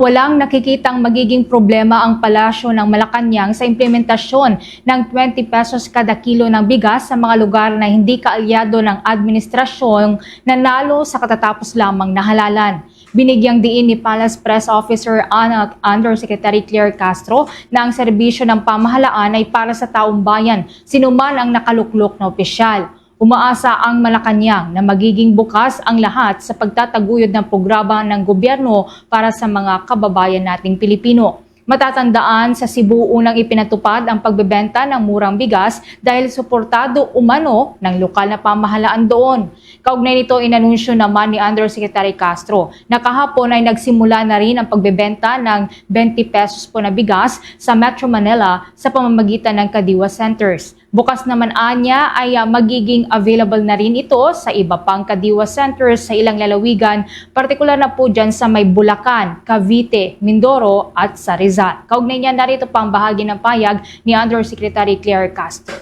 Walang nakikitang magiging problema ang palasyo ng Malacanang sa implementasyon ng 20 pesos kada kilo ng bigas sa mga lugar na hindi kaalyado ng administrasyong nanalo sa katatapos lamang na halalan. Binigyang diin ni Palace Press Officer Ana Undersecretary Claire Castro na ang serbisyo ng pamahalaan ay para sa taong bayan, sinuman ang nakaluklok na opisyal. Umaasa ang Malacanang na magiging bukas ang lahat sa pagtataguyod ng programa ng gobyerno para sa mga kababayan nating Pilipino. Matatandaan sa Cebu unang ipinatupad ang pagbebenta ng murang bigas dahil suportado umano ng lokal na pamahalaan doon. Kaugnay nito inanunsyo naman ni Undersecretary Castro na kahapon ay nagsimula na rin ang pagbebenta ng 20 pesos po na bigas sa Metro Manila sa pamamagitan ng Kadiwa Centers. Bukas naman anya ay ah, magiging available na rin ito sa iba pang Kadiwa Centers sa ilang lalawigan, partikular na po dyan sa may Bulacan, Cavite, Mindoro at sa Rizal. Kaugnay niya narito pa ang bahagi ng payag ni Undersecretary Claire Castro.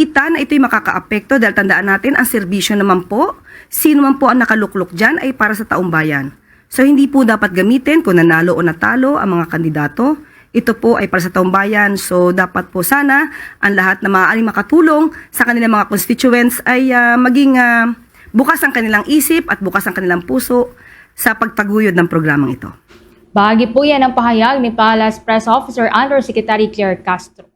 kita na ito'y makakaapekto dahil tandaan natin ang serbisyo naman po, sino man po ang nakaluklok dyan ay para sa taong bayan. So hindi po dapat gamitin kung nanalo o natalo ang mga kandidato. Ito po ay para sa taong bayan. So dapat po sana ang lahat na maaaring makatulong sa kanilang mga constituents ay ah, maging ah, bukas ang kanilang isip at bukas ang kanilang puso sa pagtaguyod ng programang ito. Bahagi po yan ang pahayag ni Palace Press Officer Undersecretary Claire Castro.